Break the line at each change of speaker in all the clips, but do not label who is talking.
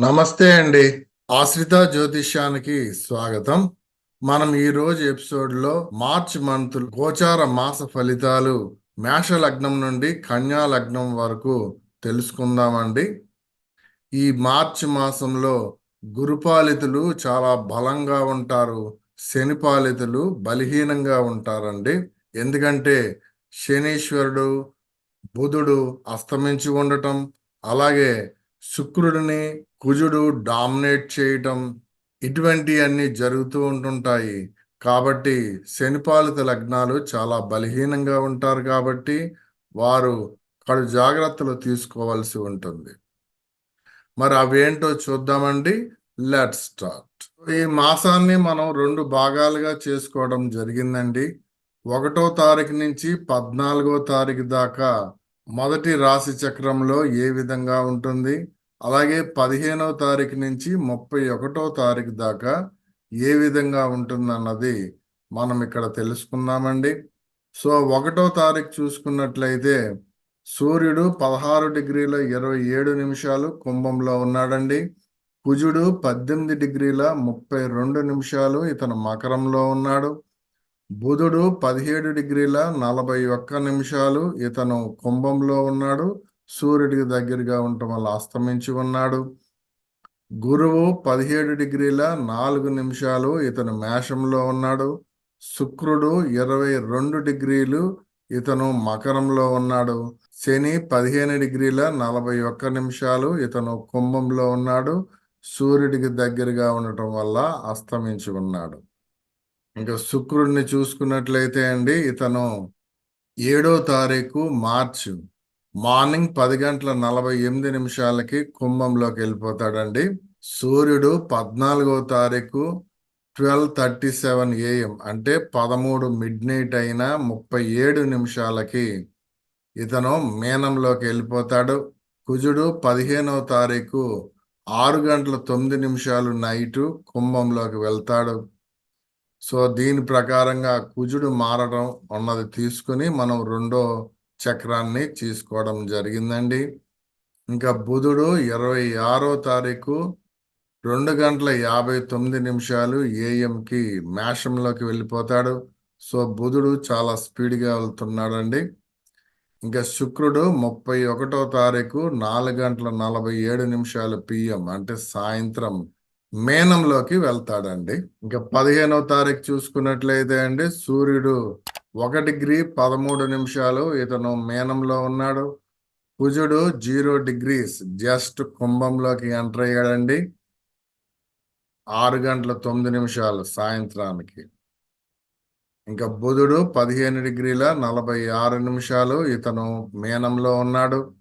నమస్తే అండి. ఆశ్రిత జ్యోతిష్యానికి స్వాగతం. మనం ఈ రోజు ఎపిసోడ్లో మార్చ్ మంత్ గోచార మాస ఫలితాలు మేష లగ్నం నుండి కన్యా లగ్నం వరకు తెలుసుకుందామండి. ఈ మార్చి మాసంలో గురుపాలితులు చాలా బలంగా ఉంటారు. శనిపాలితులు బలహీనంగా ఉంటారండి. ఎందుకంటే శనీశ్వరుడు బుధుడు అస్తమించి ఉండటం అలాగే శుక్రుడిని కుజుడు డామినేట్ చేయటం ఇటువంటి అన్ని జరుగుతూ ఉంటుంటాయి. కాబట్టి శనిపాలిత లగ్నాలు చాలా బలహీనంగా ఉంటారు కాబట్టి వారు కడు జాగ్రత్తలు తీసుకోవాల్సి ఉంటుంది. మరి అవేంటో చూద్దామండి. లెట్ స్టార్ట్ ఈ మాసాన్ని మనం రెండు భాగాలుగా చేసుకోవడం జరిగిందండి. ఒకటో తారీఖు నుంచి పద్నాలుగో తారీఖు దాకా మొదటి రాశి చక్రంలో ఏ విధంగా ఉంటుంది? అలాగే పదిహేనవ తారీఖు నుంచి ముప్పై ఒకటో తారీఖు దాకా ఏ విధంగా ఉంటుందన్నది మనం ఇక్కడ తెలుసుకుందామండి. సో ఒకటో తారీఖు చూసుకున్నట్లయితే సూర్యుడు పదహారు డిగ్రీల ఇరవై ఏడు నిమిషాలు కుంభంలో ఉన్నాడండి. కుజుడు పద్దెనిమిది డిగ్రీల ముప్పై రెండు నిమిషాలు ఇతను మకరంలో ఉన్నాడు. బుధుడు పదిహేడు డిగ్రీల నలభై ఒక్క నిమిషాలు ఇతను కుంభంలో ఉన్నాడు. సూర్యుడికి దగ్గరగా ఉండటం వల్ల అస్తమించి ఉన్నాడు. గురువు పదిహేడు డిగ్రీల నాలుగు నిమిషాలు ఇతను మేషంలో ఉన్నాడు. శుక్రుడు ఇరవై రెండు డిగ్రీలు ఇతను మకరంలో ఉన్నాడు. శని పదిహేను డిగ్రీల నలభై ఒక్క నిమిషాలు ఇతను కుంభంలో ఉన్నాడు. సూర్యుడికి దగ్గరగా ఉండటం వల్ల అస్తమించి ఉన్నాడు. ఇంకా శుక్రుడిని చూసుకున్నట్లయితే అండి ఇతను ఏడో తారీఖు మార్చి మార్నింగ్ పది గంటల నలభై ఎనిమిది నిమిషాలకి కుంభంలోకి వెళ్ళిపోతాడండి. సూర్యుడు పద్నాలుగో తారీఖు ట్వెల్వ్ థర్టీ సెవెన్ ఏఎం అంటే పదమూడు మిడ్ నైట్ అయిన ముప్పై ఏడు నిమిషాలకి ఇతను మీనంలోకి వెళ్ళిపోతాడు. కుజుడు పదిహేనవ తారీఖు ఆరు గంటల తొమ్మిది నిమిషాలు నైటు కుంభంలోకి వెళ్తాడు. సో దీని ప్రకారంగా కుజుడు మారడం ఉన్నది తీసుకుని మనం రెండో చక్రాన్ని తీసుకోవడం జరిగిందండి. ఇంకా బుధుడు ఇరవై ఆరో తారీఖు రెండు గంటల యాభై తొమ్మిది నిమిషాలు ఏఎంకి మేషంలోకి వెళ్ళిపోతాడు. సో బుధుడు చాలా స్పీడ్గా వెళ్తున్నాడండి. ఇంకా శుక్రుడు ముప్పై ఒకటో తారీఖు నాలుగు గంటల నలభై ఏడు నిమిషాలు పిఎం అంటే సాయంత్రం మేనంలోకి వెళ్తాడండి. ఇంకా పదిహేనవ తారీఖు చూసుకున్నట్లయితే అండి సూర్యుడు ఒక డిగ్రీ పదమూడు నిమిషాలు ఇతను మేనంలో ఉన్నాడు. కుజుడు జీరో డిగ్రీస్ జస్ట్ కుంభంలోకి ఎంటర్ అయ్యాడండి. ఆరు గంటల తొమ్మిది నిమిషాలు సాయంత్రానికి. ఇంకా బుధుడు పదిహేను డిగ్రీల నలభై ఆరు నిమిషాలు ఇతను మేనంలో ఉన్నాడు.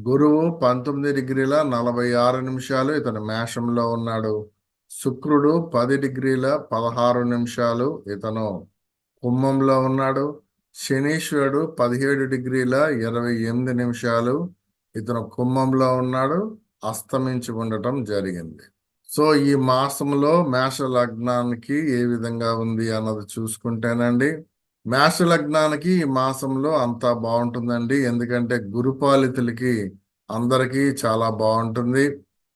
గురువు పంతొమ్మిది డిగ్రీల నలభై ఆరు నిమిషాలు ఇతను మేషంలో ఉన్నాడు. శుక్రుడు పది డిగ్రీల పదహారు నిమిషాలు ఇతను కుంభంలో ఉన్నాడు. శనీశ్వరుడు పదిహేడు డిగ్రీల ఇరవై ఎనిమిది నిమిషాలు ఇతను కుంభంలో ఉన్నాడు. అస్తమించి ఉండటం జరిగింది. సో ఈ మాసంలో మేష లగ్నానికి ఏ విధంగా ఉంది అన్నది చూసుకుంటేనండి మేష లగ్నానికి ఈ మాసంలో అంతా బాగుంటుందండి. ఎందుకంటే గురుపాలితులకి అందరికీ చాలా బాగుంటుంది.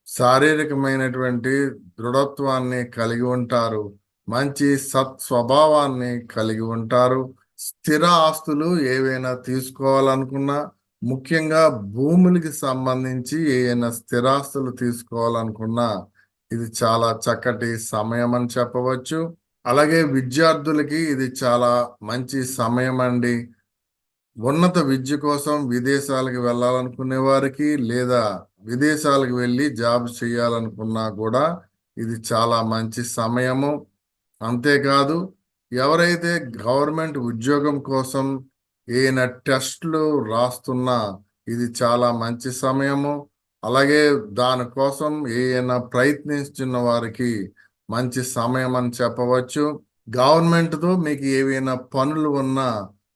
శారీరకమైనటువంటి దృఢత్వాన్ని కలిగి ఉంటారు. మంచి సత్ స్వభావాన్ని కలిగి ఉంటారు. స్థిర ఆస్తులు ఏవైనా తీసుకోవాలనుకున్నా ముఖ్యంగా భూములకి సంబంధించి ఏవైనా స్థిరాస్తులు తీసుకోవాలనుకున్నా ఇది చాలా చక్కటి సమయం అని చెప్పవచ్చు. అలాగే విద్యార్థులకి ఇది చాలా మంచి సమయం అండి. ఉన్నత విద్య కోసం విదేశాలకు వెళ్ళాలనుకునే వారికి లేదా విదేశాలకు వెళ్ళి జాబ్ చేయాలనుకున్నా కూడా ఇది చాలా మంచి సమయము. అంతేకాదు ఎవరైతే గవర్నమెంట్ ఉద్యోగం కోసం ఏమైనా టెస్ట్లు రాస్తున్నా ఇది చాలా మంచి సమయము. అలాగే దానికోసం ఏమైనా ప్రయత్నిస్తున్న వారికి మంచి సమయం అని చెప్పవచ్చు. గవర్నమెంట్తో మీకు ఏవైనా పనులు ఉన్నా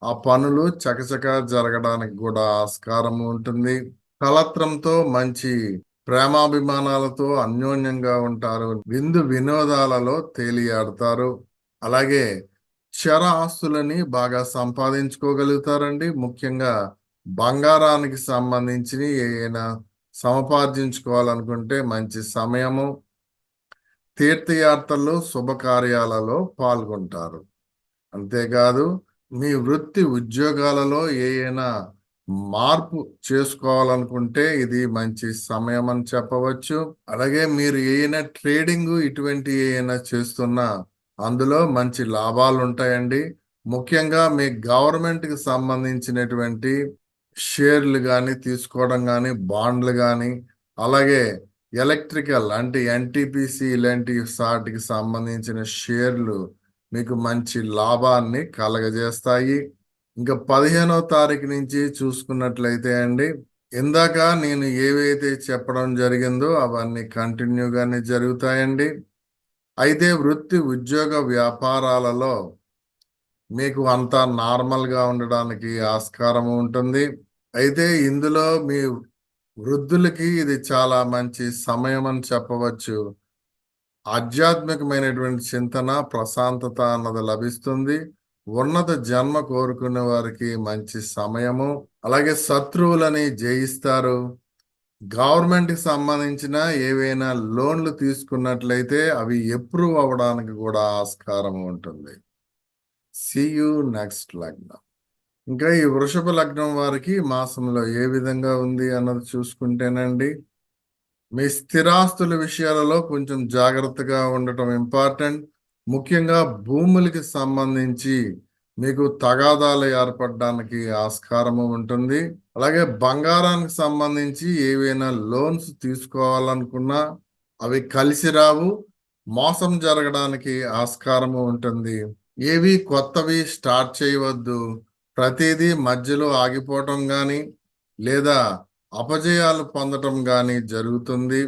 ఆ పనులు చకచక జరగడానికి కూడా ఆస్కారం ఉంటుంది. కలత్రంతో మంచి ప్రేమాభిమానాలతో అన్యోన్యంగా ఉంటారు. విందు వినోదాలలో తేలియాడతారు. అలాగే చర ఆస్తులని బాగా సంపాదించుకోగలుగుతారండి. ముఖ్యంగా బంగారానికి సంబంధించి ఏమైనా సమపార్జించుకోవాలనుకుంటే మంచి సమయము తీర్థయాత్రలు శుభకార్యాలలో పాల్గొంటారు. అంతేకాదు మీ వృత్తి ఉద్యోగాలలో ఏదైనా మార్పు చేసుకోవాలనుకుంటే ఇది మంచి సమయం అని చెప్పవచ్చు. అలాగే మీరు ఏదైనా ట్రేడింగ్ ఇటువంటి ఏమైనా చేస్తున్నా అందులో మంచి లాభాలు ఉంటాయండి. ముఖ్యంగా మీ గవర్నమెంట్కి సంబంధించినటువంటి షేర్లు కానీ తీసుకోవడం కానీ బాండ్లు కానీ అలాగే ఎలక్ట్రికల్ అంటే ఎన్టీపీసీ ఇలాంటి సాటికి సంబంధించిన షేర్లు మీకు మంచి లాభాన్ని కలగజేస్తాయి. ఇంకా పదిహేనో తారీఖు నుంచి చూసుకున్నట్లయితే అండి ఇందాక నేను ఏవైతే చెప్పడం జరిగిందో అవన్నీ కంటిన్యూగానే జరుగుతాయండి. అయితే వృత్తి ఉద్యోగ వ్యాపారాలలో మీకు అంతా నార్మల్గా ఉండడానికి ఆస్కారం ఉంటుంది. అయితే ఇందులో మీ వృద్ధులకి ఇది చాలా మంచి సమయం అని చెప్పవచ్చు. ఆధ్యాత్మికమైనటువంటి చింతన ప్రశాంతత అన్నది లభిస్తుంది. ఉన్నత జన్మ కోరుకునే వారికి మంచి సమయము. అలాగే శత్రువులని జయిస్తారు. గవర్నమెంట్కి సంబంధించిన ఏవైనా లోన్లు తీసుకున్నట్లయితే అవి ఎప్రూవ్ అవ్వడానికి కూడా ఆస్కారం ఉంటుంది. సియు నెక్స్ట్ లగ్నం. ఇంకా ఈ వృషభ లగ్నం వారికి మాసంలో ఏ విధంగా ఉంది అన్నది చూసుకుంటేనండి మీ స్థిరాస్తుల విషయాలలో కొంచెం జాగ్రత్తగా ఉండటం ఇంపార్టెంట్ ముఖ్యంగా భూములకి సంబంధించి మీకు తగాదాలు ఏర్పడడానికి ఆస్కారము ఉంటుంది. అలాగే బంగారానికి సంబంధించి ఏవైనా లోన్స్ తీసుకోవాలనుకున్నా అవి కలిసి రావు. మోసం జరగడానికి ఆస్కారము ఉంటుంది. ఏవి కొత్తవి స్టార్ట్ చేయవద్దు. ప్రతిదీ మధ్యలో ఆగిపోవటం కానీ లేదా అపజయాలు పొందటం కానీ జరుగుతుంది.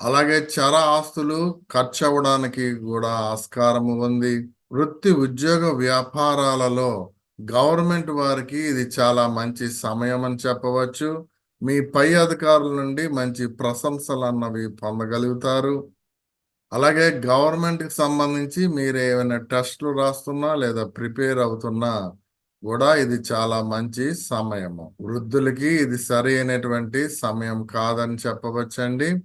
అలాగే చర ఆస్తులు ఖర్చు అవ్వడానికి కూడా ఆస్కారము ఉంది. వృత్తి ఉద్యోగ వ్యాపారాలలో గవర్నమెంట్ వారికి ఇది చాలా మంచి సమయం అని చెప్పవచ్చు. మీ పై అధికారుల నుండి మంచి ప్రశంసలు అన్నవి పొందగలుగుతారు. అలాగే గవర్నమెంట్కి సంబంధించి మీరు ఏమైనా టెస్ట్లు రాస్తున్నా లేదా ప్రిపేర్ అవుతున్నా కూడా ఇది చాలా మంచి సమయము. వృద్ధులకి ఇది సరి అయినటువంటి సమయం కాదని చెప్పవచ్చండి.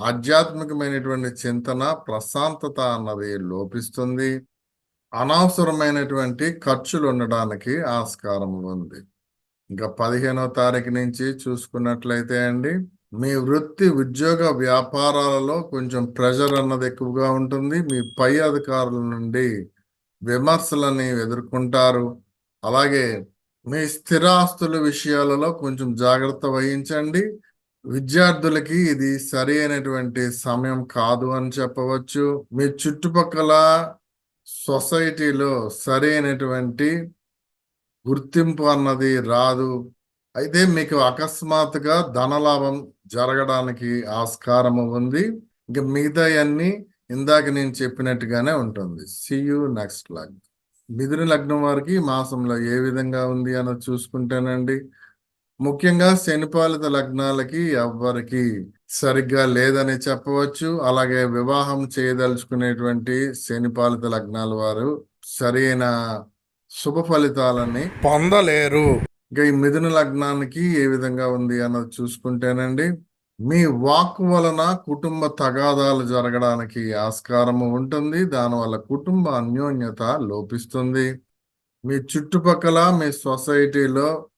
ఆధ్యాత్మికమైనటువంటి చింతన ప్రశాంతత అన్నది లోపిస్తుంది. అనవసరమైనటువంటి ఖర్చులు ఉండడానికి ఆస్కారం ఉంది. ఇంకా పదిహేనో తారీఖు నుంచి చూసుకున్నట్లయితే అండి మీ వృత్తి ఉద్యోగ వ్యాపారాలలో కొంచెం ప్రెషర్ అన్నది ఎక్కువగా ఉంటుంది. మీ పై అధికారుల నుండి విమర్శలని ఎదుర్కొంటారు. అలాగే మీ స్థిరాస్తుల విషయాలలో కొంచెం జాగ్రత్త వహించండి. విద్యార్థులకి ఇది సరి అయినటువంటి సమయం కాదు అని చెప్పవచ్చు. మీ చుట్టుపక్కల సొసైటీలో సరైనటువంటి గుర్తింపు అన్నది రాదు. అయితే మీకు అకస్మాత్తుగా ధనలాభం జరగడానికి ఆస్కారము ఉంది. ఇంకా మిగతా అన్ని ఇందాక నేను చెప్పినట్టుగానే ఉంటుంది. సియు నెక్స్ట్ లాగ్ మిథున లగ్నం వారికి మాసంలో ఏ విధంగా ఉంది అన్నది చూసుకుంటేనండి. ముఖ్యంగా శనిపాలిత లగ్నాలకి ఎవ్వరికి సరిగ్గా లేదని చెప్పవచ్చు. అలాగే వివాహం చేయదలుచుకునేటువంటి శనిపాలిత లగ్నాల వారు సరైన శుభ ఫలితాలని పొందలేరు. ఇక ఈ మిథున లగ్నానికి ఏ విధంగా ఉంది అన్నది చూసుకుంటేనండి. మీ వాక్ వలన కుటుంబ తగాదాలు జరగడానికి ఆస్కారము ఉంటుంది. దానివల్ల కుటుంబ అన్యోన్యత లోపిస్తుంది. మీ చుట్టుపక్కల మీ సొసైటీలో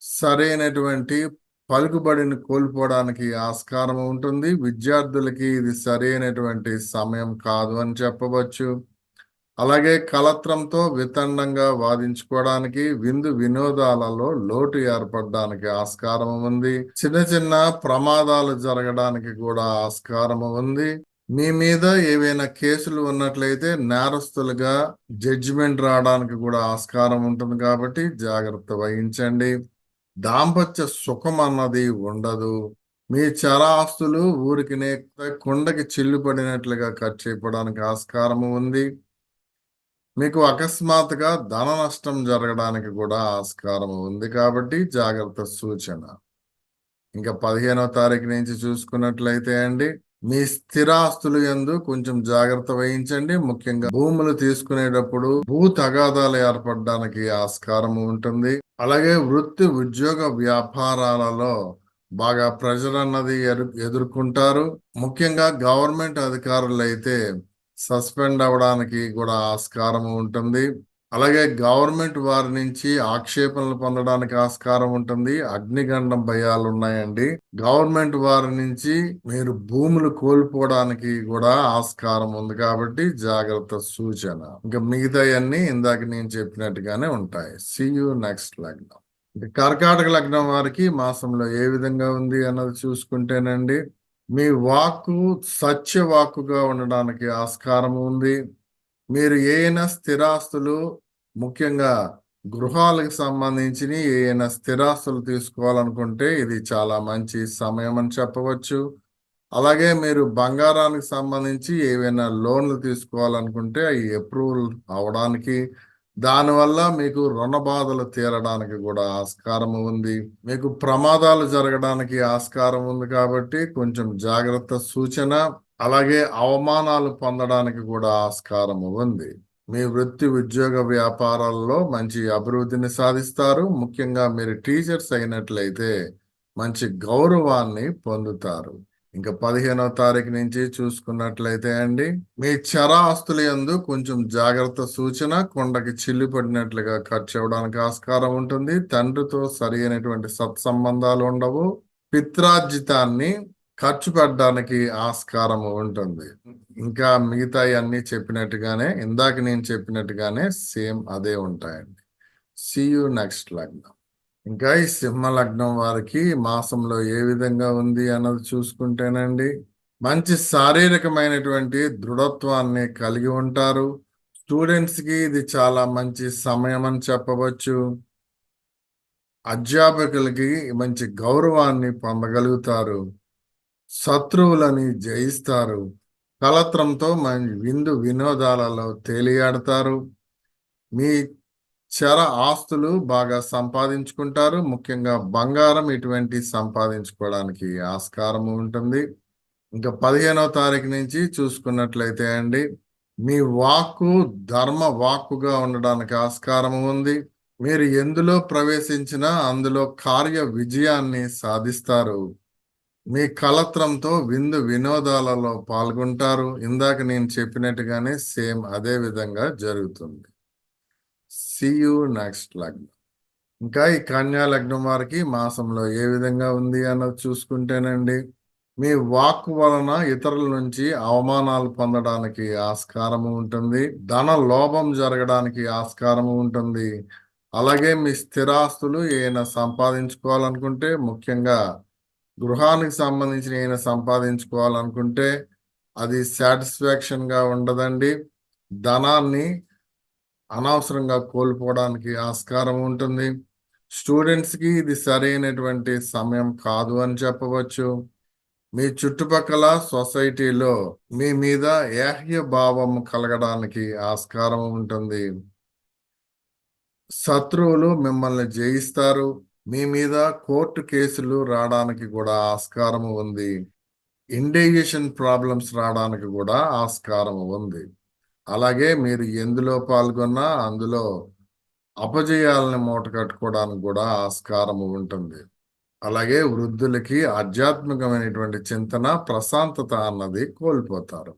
సరైనటువంటి పలుకుబడిని కోల్పోవడానికి ఆస్కారం ఉంటుంది. విద్యార్థులకి ఇది సరైనటువంటి సమయం కాదు అని చెప్పవచ్చు. అలాగే కలత్రంతో వితండంగా వాదించుకోవడానికి విందు వినోదాలలో లోటు ఏర్పడడానికి ఆస్కారం ఉంది. చిన్న చిన్న ప్రమాదాలు జరగడానికి కూడా ఆస్కారం ఉంది. మీ మీద ఏవైనా కేసులు ఉన్నట్లయితే నేరస్తులుగా జడ్జిమెంట్ రావడానికి కూడా ఆస్కారం ఉంటుంది కాబట్టి జాగ్రత్త వహించండి. దాంపత్య సుఖం అన్నది ఉండదు. మీ చరాస్తులు ఊరికినే కొండకి చిల్లుపడినట్లుగా ఖర్చు అయిపోవడానికి ఆస్కారం ఉంది. మీకు అకస్మాత్తుగా ధన నష్టం జరగడానికి కూడా ఆస్కారం ఉంది కాబట్టి జాగ్రత్త సూచన. ఇంకా పదిహేనో తారీఖు నుంచి చూసుకున్నట్లయితే అండి మీ స్థిరాస్తులు ఎందు కొంచెం జాగ్రత్త వహించండి. ముఖ్యంగా భూములు తీసుకునేటప్పుడు భూ తగాదాలు ఏర్పడడానికి ఆస్కారం ఉంటుంది. అలాగే వృత్తి ఉద్యోగ వ్యాపారాలలో బాగా ప్రెషర్ అన్నది ఎదుర్కొంటారు. ముఖ్యంగా గవర్నమెంట్ అధికారులు అయితే సస్పెండ్ అవ్వడానికి కూడా ఆస్కారం ఉంటుంది. అలాగే గవర్నమెంట్ వారి నుంచి ఆక్షేపణలు పొందడానికి ఆస్కారం ఉంటుంది. అగ్నిగండం భయాలు ఉన్నాయండి. గవర్నమెంట్ వారి నుంచి మీరు భూములు కోల్పోవడానికి కూడా ఆస్కారం ఉంది కాబట్టి జాగ్రత్త సూచన. ఇంకా మిగతాయన్నీ ఇందాక నేను చెప్పినట్టుగానే ఉంటాయి. సి యూ నెక్స్ట్ లగ్నం. కర్కాటక లగ్నం వారికి మాసంలో ఏ విధంగా ఉంది అన్నది చూసుకుంటేనండి. మీ వాక్కు సత్యవాక్కుగా ఉండడానికి ఆస్కారం ఉంది. మీరు ఏమైనా స్థిరాస్తులు ముఖ్యంగా గృహాలకు సంబంధించిన ఏమైనా స్థిరాస్తులు తీసుకోవాలనుకుంటే ఇది చాలా మంచి సమయం అని చెప్పవచ్చు. అలాగే మీరు బంగారానికి సంబంధించి ఏవైనా లోన్లు తీసుకోవాలనుకుంటే అవి అప్రూవల్ అవడానికి దానివల్ల మీకు రుణ బాధలు తీరడానికి కూడా ఆస్కారం ఉంది. మీకు ప్రమాదాలు జరగడానికి ఆస్కారం ఉంది కాబట్టి కొంచెం జాగ్రత్త సూచన అలాగే అవమానాలు పొందడానికి కూడా ఆస్కారం ఉంది. మీ వృత్తి ఉద్యోగ వ్యాపారాల్లో మంచి అభివృద్ధిని సాధిస్తారు. ముఖ్యంగా మీరు టీచర్స్ అయినట్లయితే మంచి గౌరవాన్ని పొందుతారు. ఇంకా పదిహేనవ తారీఖు నుంచి చూసుకున్నట్లయితే అండి మీ చరాస్తుల ఆస్తుల యందు కొంచెం జాగ్రత్త సూచన కొండకి చిల్లు పడినట్లుగా ఖర్చు అవ్వడానికి ఆస్కారం ఉంటుంది. తండ్రితో సరి అయినటువంటి సత్సంబంధాలు ఉండవు. పిత్రార్జితాన్ని ఖర్చు పెట్టడానికి ఆస్కారం ఉంటుంది. ఇంకా మిగతా అన్ని చెప్పినట్టుగానే ఇందాక నేను చెప్పినట్టుగానే సేమ్ అదే ఉంటాయండి. యు నెక్స్ట్ లగ్నం. ఇంకా ఈ సింహ లగ్నం వారికి మాసంలో ఏ విధంగా ఉంది అన్నది చూసుకుంటేనండి మంచి శారీరకమైనటువంటి దృఢత్వాన్ని కలిగి ఉంటారు. స్టూడెంట్స్కి ఇది చాలా మంచి సమయం అని చెప్పవచ్చు. అధ్యాపకులకి మంచి గౌరవాన్ని పొందగలుగుతారు. శత్రువులని జయిస్తారు. కలత్రంతో మంచి విందు వినోదాలలో తేలియాడతారు. మీ చర ఆస్తులు బాగా సంపాదించుకుంటారు. ముఖ్యంగా బంగారం ఇటువంటి సంపాదించుకోవడానికి ఆస్కారం ఉంటుంది. ఇంకా పదిహేనవ తారీఖు నుంచి చూసుకున్నట్లయితే అండి మీ వాక్కు ధర్మ వాక్కుగా ఉండడానికి ఆస్కారం ఉంది. మీరు ఎందులో ప్రవేశించినా అందులో కార్య విజయాన్ని సాధిస్తారు. మీ కలత్రంతో విందు వినోదాలలో పాల్గొంటారు. ఇందాక నేను చెప్పినట్టుగానే సేమ్ అదే విధంగా జరుగుతుంది. యు నెక్స్ట్ లగ్నం. ఇంకా ఈ కన్యా లగ్నం వారికి మాసంలో ఏ విధంగా ఉంది అన్నది చూసుకుంటేనండి మీ వాక్ వలన ఇతరుల నుంచి అవమానాలు పొందడానికి ఆస్కారము ఉంటుంది ధన లోభం జరగడానికి ఆస్కారము ఉంటుంది. అలాగే మీ స్థిరాస్తులు ఏమైనా సంపాదించుకోవాలనుకుంటే ముఖ్యంగా గృహానికి సంబంధించిన ఏమైనా సంపాదించుకోవాలనుకుంటే అది సాటిస్ఫాక్షన్గా ఉండదండి. ధనాన్ని అనవసరంగా కోల్పోవడానికి ఆస్కారం ఉంటుంది. స్టూడెంట్స్కి ఇది సరైనటువంటి సమయం కాదు అని చెప్పవచ్చు. మీ చుట్టుపక్కల సొసైటీలో మీ మీద ఏహ్య భావం కలగడానికి ఆస్కారం ఉంటుంది. శత్రువులు మిమ్మల్ని జయిస్తారు. మీ మీద కోర్టు కేసులు రావడానికి కూడా ఆస్కారం ఉంది. ఇండేషన్ ప్రాబ్లమ్స్ రావడానికి కూడా ఆస్కారం ఉంది. అలాగే మీరు ఎందులో పాల్గొన్నా అందులో అపజయాలని మూట కట్టుకోవడానికి కూడా ఆస్కారం ఉంటుంది. అలాగే వృద్ధులకి ఆధ్యాత్మికమైనటువంటి చింతన ప్రశాంతత అన్నది కోల్పోతారు.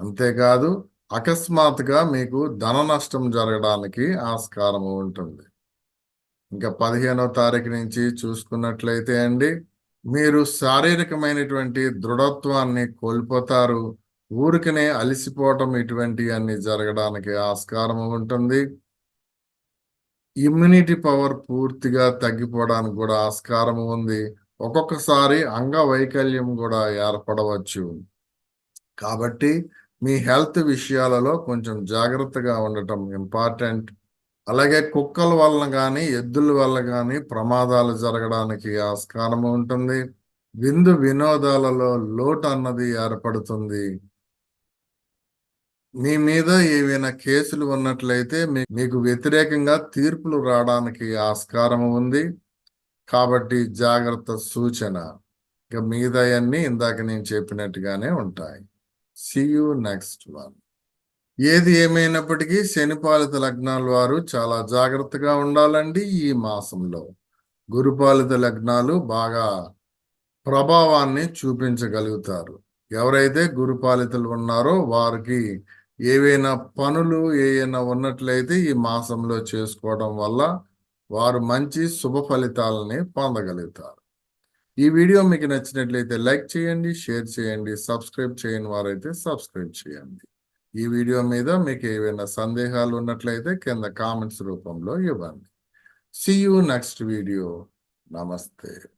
అంతేకాదు అకస్మాత్తుగా మీకు ధన నష్టం జరగడానికి ఆస్కారం ఉంటుంది. ఇంకా పదిహేనో తారీఖు నుంచి చూసుకున్నట్లయితే అండి మీరు శారీరకమైనటువంటి దృఢత్వాన్ని కోల్పోతారు. ఊరికనే అలసిపోవటం ఇటువంటి అన్ని జరగడానికి ఆస్కారం ఉంటుంది. ఇమ్యూనిటీ పవర్ పూర్తిగా తగ్గిపోవడానికి కూడా ఆస్కారం ఉంది. ఒక్కొక్కసారి అంగవైకల్యం కూడా ఏర్పడవచ్చు. కాబట్టి మీ హెల్త్ విషయాలలో కొంచెం జాగ్రత్తగా ఉండటం ఇంపార్టెంట్. అలాగే కుక్కల వలన కానీ ఎద్దుల వల్ల కానీ ప్రమాదాలు జరగడానికి ఆస్కారం ఉంటుంది. విందు వినోదాలలో లోటు అన్నది ఏర్పడుతుంది. మీ మీద ఏవైనా కేసులు ఉన్నట్లయితే మీకు వ్యతిరేకంగా తీర్పులు రావడానికి ఆస్కారం ఉంది. కాబట్టి జాగ్రత్త సూచన. ఇక మిగతాయన్నీ ఇందాక నేను చెప్పినట్టుగానే ఉంటాయి. యు నెక్స్ట్ వన్ ఏది ఏమైనప్పటికీ శనిపాలిత లగ్నాల వారు చాలా జాగ్రత్తగా ఉండాలండి ఈ మాసంలో. గురుపాలిత లగ్నాలు బాగా ప్రభావాన్ని చూపించగలుగుతారు. ఎవరైతే గురుపాలితలు ఉన్నారో వారికి ఏవైనా పనులు ఏవైనా ఉన్నట్లయితే ఈ మాసంలో చేసుకోవడం వల్ల వారు మంచి శుభ ఫలితాలని పొందగలుగుతారు. ఈ వీడియో మీకు నచ్చినట్లయితే లైక్ చేయండి షేర్ చేయండి సబ్స్క్రైబ్ చేయని వారైతే సబ్స్క్రైబ్ చేయండి. ఈ వీడియో మీద మీకు ఏవైనా సందేహాలు ఉన్నట్లయితే కింద కామెంట్స్ రూపంలో ఇవ్వండి. సి యూ నెక్స్ట్ వీడియో నమస్తే